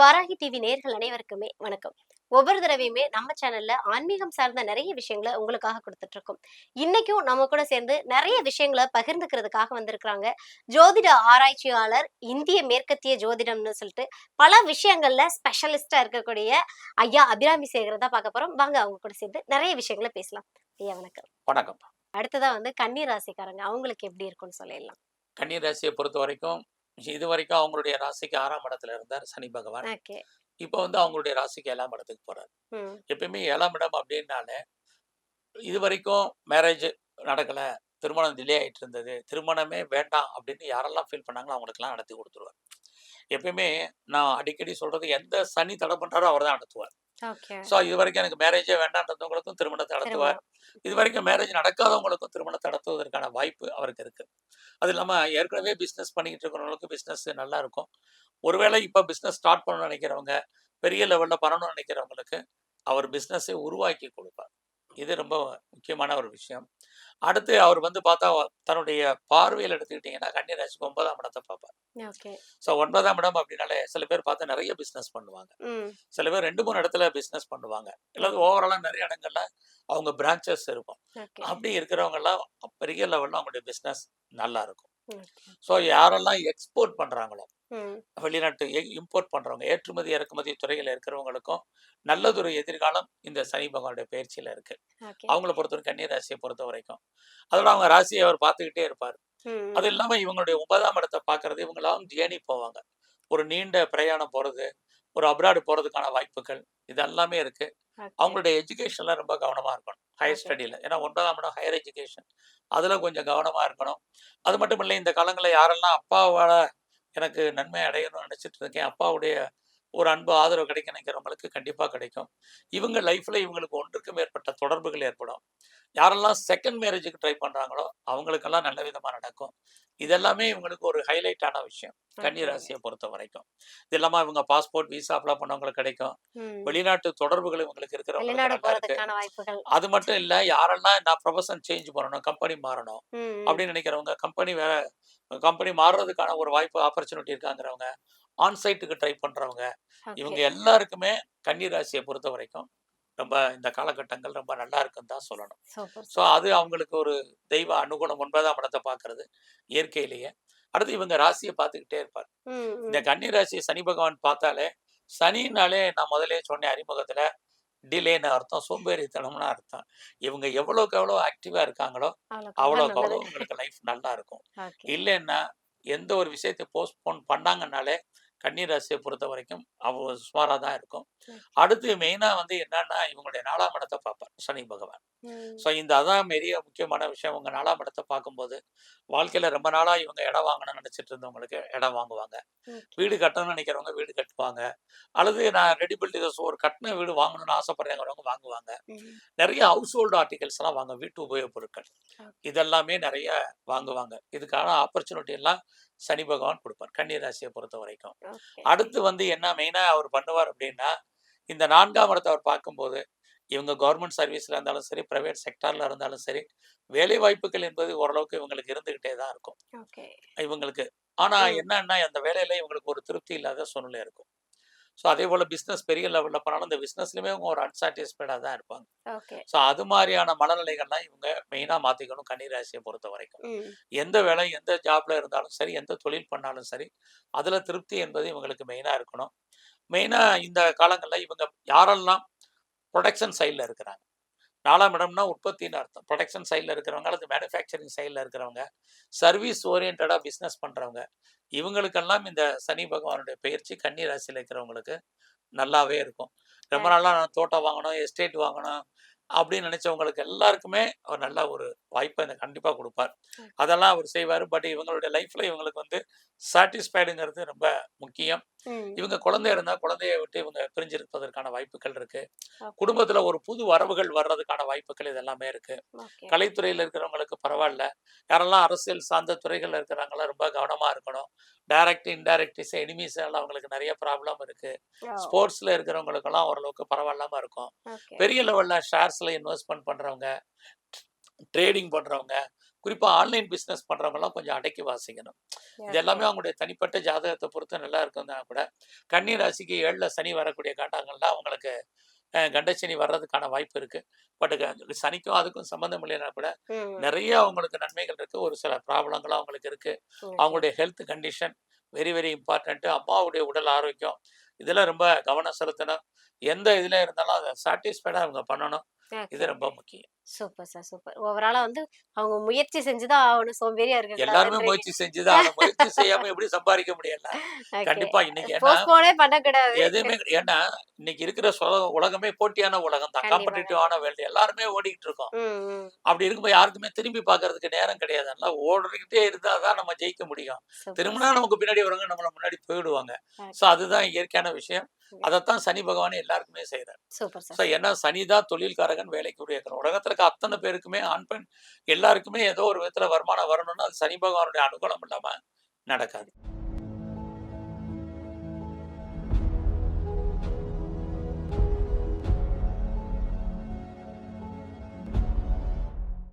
Varahi TV நேர்கள் அனைவருக்குமே வணக்கம். ஒவ்வொரு தடவையுமே நம்ம சேனல்ல ஆன்மீகம் சார்ந்த நிறைய விஷயங்களை உங்களுக்காக கொடுத்துட்டு இருக்கோம் இன்னைக்கும் நம்ம கூட சேர்ந்து நிறைய விஷயங்களை பகிர்ந்துக்கிறதுக்காக வந்திருக்கிறாங்க. ஜோதிட ஆராய்ச்சியாளர் இந்திய மேற்கத்திய ஜோதிடம்னு சொல்லிட்டு பல விஷயங்கள்ல ஸ்பெஷலிஸ்டா இருக்கக்கூடிய ஐயா அபிராமி சேகர் தான் பார்க்க போறோம். வாங்க அவங்க கூட சேர்ந்து நிறைய விஷயங்களை பேசலாம். ஐயா வணக்கம். வணக்கம். அடுத்ததா வந்து கன்னி ராசிக்காரங்க அவங்களுக்கு எப்படி இருக்கும்னு சொல்லிடலாம். கன்னி ராசியை பொறுத்த வரைக்கும் இது வரைக்கும் அவங்களுடைய ராசிக்கு ஆறாம் இடத்துல இருந்தார் சனி பகவான். இப்போ வந்து அவங்களுடைய ராசிக்கு ஏழாம் இடத்துக்கு போறார். எப்பயுமே ஏழாம் இடம் அப்படின்னாலே இது வரைக்கும் மேரேஜ் நடக்கல திருமணம் டிலே ஆயிட்டு இருந்தது திருமணமே வேண்டாம் அப்படின்னு யாரெல்லாம் ஃபீல் பண்ணாங்களோ அவங்களுக்கெல்லாம் நடத்தி கொடுத்துருவார். எப்பயுமே நான் அடிக்கடி சொல்றது எந்த சனி தடை பண்றாரோ அவர் தான் நடத்துவார். ஸோ இது வரைக்கும் எனக்கு மேரேஜே வேண்டான்றவங்களுக்கும் திருமணத்தை நடத்துவார். இது வரைக்கும் மேரேஜ் நடக்காதவங்களுக்கும் திருமணத்தை நடத்துவதற்கான வாய்ப்பு அவருக்கு இருக்கு. அது இல்லாமல் ஏற்கனவே பிஸ்னஸ் பண்ணிக்கிட்டு இருக்கிறவங்களுக்கு பிஸ்னஸ் நல்லா இருக்கும். ஒருவேளை இப்போ பிஸ்னஸ் ஸ்டார்ட் பண்ணணும்னு நினைக்கிறவங்க பெரிய லெவலில் பண்ணணும்னு நினைக்கிறவங்களுக்கு அவர் பிஸ்னஸை உருவாக்கி கொடுப்பார். இது ரொம்ப முக்கியமான ஒரு விஷயம். அடுத்து அவர் வந்து பார்த்தா தன்னுடைய பார்வையில் எடுத்துக்கிட்டிங்கன்னா கன்னிராசிக்கு ஒன்பதாம் இடத்தை பார்ப்பார். ஸோ ஒன்பதாம் இடம் அப்படின்னாலே சில பேர் பார்த்தா நிறைய பிஸ்னஸ் பண்ணுவாங்க. சில பேர் ரெண்டு மூணு இடத்துல பிஸ்னஸ் பண்ணுவாங்க. இல்லாத ஓவராலாக நிறைய இடங்கள்ல அவங்க பிரான்ச்சஸ் இருக்கும். அப்படி இருக்கிறவங்கெல்லாம் பெரிய லெவலில் அவங்களுடைய பிஸ்னஸ் நல்லா இருக்கும். ஸோ யாரெல்லாம் எக்ஸ்போர்ட் பண்ணுறாங்களோ வெளிநாட்டு இம்போர்ட் பண்ணுறவங்க ஏற்றுமதி இறக்குமதி துறையில் இருக்கிறவங்களுக்கும் நல்லதொரு எதிர்காலம் இந்த சனி பகவானுடைய பயிற்சியில் இருக்கு. அவங்கள பொறுத்தவரைக்கும் கன்னி ராசியை பொறுத்த வரைக்கும் அதோட அவங்க ராசியை அவர் பார்த்துக்கிட்டே இருப்பார். அது இல்லாமல் இவங்களுடைய ஒன்பதாம் இடத்தை பார்க்கறது இவங்களாம் ஜேர்னி போவாங்க. ஒரு நீண்ட பிரயாணம் போகிறது ஒரு அப்ராடு போகிறதுக்கான வாய்ப்புகள் இதெல்லாமே இருக்கு. ஓகே. அவங்களுடைய எஜுகேஷன்ல ரொம்ப கவனமா இருக்கணும். ஹையர். ஸ்டடியில் ஏன்னா ஒன்பதாம் இடம் ஹையர் எஜுகேஷன் அதில் கொஞ்சம் கவனமா இருக்கணும். அது மட்டும் இல்லை இந்த காலங்களில் யாரெல்லாம் அப்பாவால எனக்கு நன்மை அடையணும்னு நினச்சிட்டு இருக்கேன். அப்பாவுடைய ஒரு அன்பு ஆதரவு கிடைக்க நினைக்கிறவங்களுக்கு கண்டிப்பாக கிடைக்கும். இவங்க லைஃப்ல இவங்களுக்கு ஒன்றுக்கு மேற்பட்ட தொடர்புகள் ஏற்படும். யாரெல்லாம் செகண்ட் மேரேஜுக்கு ட்ரை பண்றாங்களோ அவங்களுக்கெல்லாம் நல்ல விதமா நடக்கும். இதெல்லாமே இவங்களுக்கு ஒரு ஹைலைட்டான விஷயம். கன்னி Okay. ராசியை பொறுத்த வரைக்கும். இது இல்லாமல் இவங்க பாஸ்போர்ட் விசா அப்ளை பண்ணவங்களுக்கு கிடைக்கும். வெளிநாட்டு தொடர்புகள் இவங்களுக்கு இருக்கிறவங்களுக்கு வெளிநாடு நல்லா இருக்கு போறதுக்கான வாய்ப்புகள். அது மட்டும் இல்ல யாரெல்லாம் நான் ப்ரொஃபஷன் சேஞ்ச் பண்ணணும் கம்பெனி மாறணும். அப்படின்னு நினைக்கிறவங்க கம்பெனி வேற கம்பெனி மாறுறதுக்கான ஒரு வாய்ப்பு ஆப்பர்ச்சுனிட்டி இருக்காங்கிறவங்க ஆன் சைட்டுக்கு ட்ரை பண்றவங்க Okay. இவங்க எல்லாருக்குமே கன்னி ராசியை பொறுத்த வரைக்கும் ரொம்ப இந்த காலகட்டங்கள் ரொம்ப நல்லா இருக்குன்னு தான் சொல்லணும் ஸோ அது அவங்களுக்கு ஒரு தெய்வ அனுகுணம் ஒன்பதாம் இடத்தை பார்க்கறது இயற்கையிலேயே அடுத்து இவங்க ராசியை பார்த்துக்கிட்டே இருப்பார். இந்த கன்னி ராசியை சனி பகவான் பார்த்தாலே சனினாலே நான் முதலே சொன்னேன் அறிமுகத்துல டிலேன்னு அர்த்தம் சோம்பேறித்தனம்னு அர்த்தம் இவங்க எவ்வளோக்கு எவ்வளோ ஆக்டிவா இருக்காங்களோ அவ்வளவுக்கு அவ்வளோக்கு. அவ்வளோ உங்களுக்கு லைஃப் நல்லா இருக்கும். இல்லைன்னா எந்த ஒரு விஷயத்தை போஸ்ட்போன் பண்ணாங்கன்னாலே கன்னி ராசியை பொறுத்த வரைக்கும் அவ்வளோ சுமாராக தான் இருக்கும். அடுத்து மெயினாக வந்து என்னன்னா இவங்களுடைய நாலாம் இடத்தை பார்ப்பார் சனி பகவான். ஸோ இந்த அதான் பெரிய முக்கியமான விஷயம். உங்க நாலாம் இடத்தை பார்க்கும்போது வாழ்க்கையில ரொம்ப நாளா இவங்க இடம் வாங்கணும்னு நினைச்சிட்டு இருந்தவங்களுக்கு இடம் வாங்குவாங்க. வீடு கட்டணும்னு நினைக்கிறவங்க வீடு கட்டுவாங்க. அல்லது நான் ரெடி பில்ட் ஒரு கட்டின வீடு வாங்கணும்னு ஆசைப்படுறவங்க வாங்குவாங்க. நிறைய ஹவுஸ் ஹோல்டு ஆர்டிகல்ஸ் எல்லாம் வாங்க வீட்டு உபயோகப் பொருட்கள். இதெல்லாமே நிறைய வாங்குவாங்க. இதுக்கான ஆப்பர்ச்சுனிட்டி எல்லாம் சனி பகவான் கொடுப்பார் கன்னி ராசியை பொறுத்த வரைக்கும். அடுத்து வந்து என்ன மெயினா அவர் பண்ணுவார் அப்படின்னா இந்த நான்காம் இடத்தை அவர் பார்க்கும்போது இவங்க கவர்மெண்ட் சர்வீஸ்ல இருந்தாலும் சரி பிரைவேட் செக்டார்ல இருந்தாலும் சரி வேலை வாய்ப்புகள் என்பது ஓரளவுக்கு இவங்களுக்கு இருந்துகிட்டே தான் இருக்கும். இவங்களுக்கு ஆனா ம். என்னன்னா அந்த வேலையில இவங்களுக்கு ஒரு திருப்தி இல்லாத சூழ்நிலை இருக்கும் ஸோ அதே போல பிசினஸ் பெரிய லெவல்ல பண்ணாலும் இந்த பிசினஸ்லயுமே அவங்க ஒரு அன்சாட்டிஸ்ஃபைடா தான் இருப்பாங்க. ஸோ அது மாதிரியான மனநிலைகள்லாம் இவங்க மெயினா மாத்திக்கணும் கன்னிராசியை பொறுத்த வரைக்கும். எந்த வேலை எந்த ஜாப்ல இருந்தாலும் சரி எந்த தொழில் பண்ணாலும் சரி அதுல திருப்தி என்பது இவங்களுக்கு மெயினா இருக்கணும். மெயினா இந்த காலங்கள்ல இவங்க யாரெல்லாம் ப்ரொடக்ஷன் சைடில் இருக்கிறாங்க? நாலாம் இடம்னா உற்பத்தின்னு அர்த்தம். ப்ரொடக்ஷன் சைடில் இருக்கிறவங்க அல்லது மேனுஃபேக்சரிங் சைடில் இருக்கிறவங்க சர்வீஸ் ஓரியன்டாக பிஸ்னஸ் பண்ணுறவங்க இவங்களுக்கெல்லாம் இந்த சனி பகவானுடைய பயிற்சி கன்னி ராசியில் இருக்கிறவங்களுக்கு நல்லாவே இருக்கும். ரொம்ப நாளாக நான் தோட்டம் வாங்கணும் எஸ்டேட் வாங்கணும் அப்படின்னு நினச்சவங்களுக்கு எல்லாருக்குமே ஒரு நல்ல ஒரு வாய்ப்பை இந்த கண்டிப்பாக கொடுப்பார். அதெல்லாம் அவர் செய்வார். பட் இவங்களுடைய லைஃப்ல இவங்களுக்கு வந்து சாட்டிஸ்ஃபைடுங்கிறது ரொம்ப முக்கியம். இவங்க குழந்தை இருந்தால் குழந்தைய விட்டு இவங்க பிரிஞ்சிருப்பதற்கான வாய்ப்புகள் இருக்கு. குடும்பத்துல ஒரு புது வரவுகள் வர்றதுக்கான வாய்ப்புகள் இதெல்லாமே இருக்கு. Okay. கலைத்துறையில் இருக்கிறவங்களுக்கு பரவாயில்ல. யாரெல்லாம் அரசியல் சார்ந்த துறைகள்ல இருக்கிறாங்களோ ரொம்ப கவனமா இருக்கணும். டைரக்ட் இன்டைரக்ட் எனிமீஸ் எல்லாம் அவங்களுக்கு நிறைய ப்ராப்ளம் இருக்கு. ஸ்போர்ட்ஸ்ல இருக்கிறவங்களுக்கெல்லாம் ஓரளவுக்கு பரவாயில்லாம இருக்கும். பெரிய லெவல்ல ஷேர்ஸ்ல இன்வெஸ்ட்மெண்ட் பண்றவங்க ட்ரேடிங் பண்றவங்க குறிப்பா ஆன்லைன் பிசினஸ் பண்றவங்கலாம் கொஞ்சம் அடக்கி வாசிக்கணும். இது எல்லாமே அவங்களுடைய தனிப்பட்ட ஜாதகத்தை பொறுத்து நல்லா இருக்கும்னா கூட கன்னி ராசிக்கு ஏழுல சனி வரக்கூடிய காட்டாங்கள்ல அவங்களுக்கு அஹ், கண்டசனி வர்றதுக்கான வாய்ப்பு இருக்கு. பட் சனிக்கும் அதுக்கும் சம்பந்தம் இல்லைன்னா கூட நிறைய அவங்களுக்கு நன்மைகள் இருக்கு. ஒரு சில ப்ராப்ளங்களும் அவங்களுக்கு இருக்கு. அவங்களுடைய health condition very very important அம்மாவுடைய உடல் ஆரோக்கியம் இதெல்லாம் ரொம்ப கவனம் செலுத்தணும். எந்த இதுல இருந்தாலும் அதை சாட்டிஸ்ஃபைடா அவங்க பண்ணணும். இது ரொம்ப முக்கியம். Super sir super. ஓவராலா வந்து அவங்க முயற்சி செஞ்சுதான் ஆகணும். சோம்பேறியா இருக்க எல்லாருமே முயற்சி செஞ்சுதான் முயற்சி செய்யாம எப்படி சம்பாதிக்க முடியல கண்டிப்பா இன்னைக்கு போஸ்ட்போனே பண்ணக்கூடாது. எதுவுமே ஏன்னா இன்னைக்கு இருக்கிற உலகமே போட்டியான உலகம் தான். காம்படிட்டிவான வேல்டு எல்லாருமே ஓடிக்கிட்டு இருக்கோம். அப்படி இருக்கும்போது யாருக்குமே திரும்பி பார்க்கறதுக்கு நேரம் கிடையாது. அதனால ஓடிக்கிட்டே இருந்தா தான் நம்ம ஜெயிக்க முடியும். திரும்பினா நமக்கு பின்னாடி வரவங்க நம்மள முன்னாடி போயிடுவாங்க. ஸோ அதுதான் இயற்கையான விஷயம். அதைத்தான் சனி பகவான் எல்லாருக்குமே செய்யறாரு ஸோ ஏன்னா சனி தான் தொழில்காரகன் வேலைக்கு உரியக்கணும் உலகத்துல இருக்க அத்தனை பேருக்குமே ஆண் பெண் எல்லாருக்குமே ஏதோ ஒரு விதத்துல வருமானம் வரணும்னா அது சனி பகவானுடைய அனுகூலம் இல்லாம நடக்காது.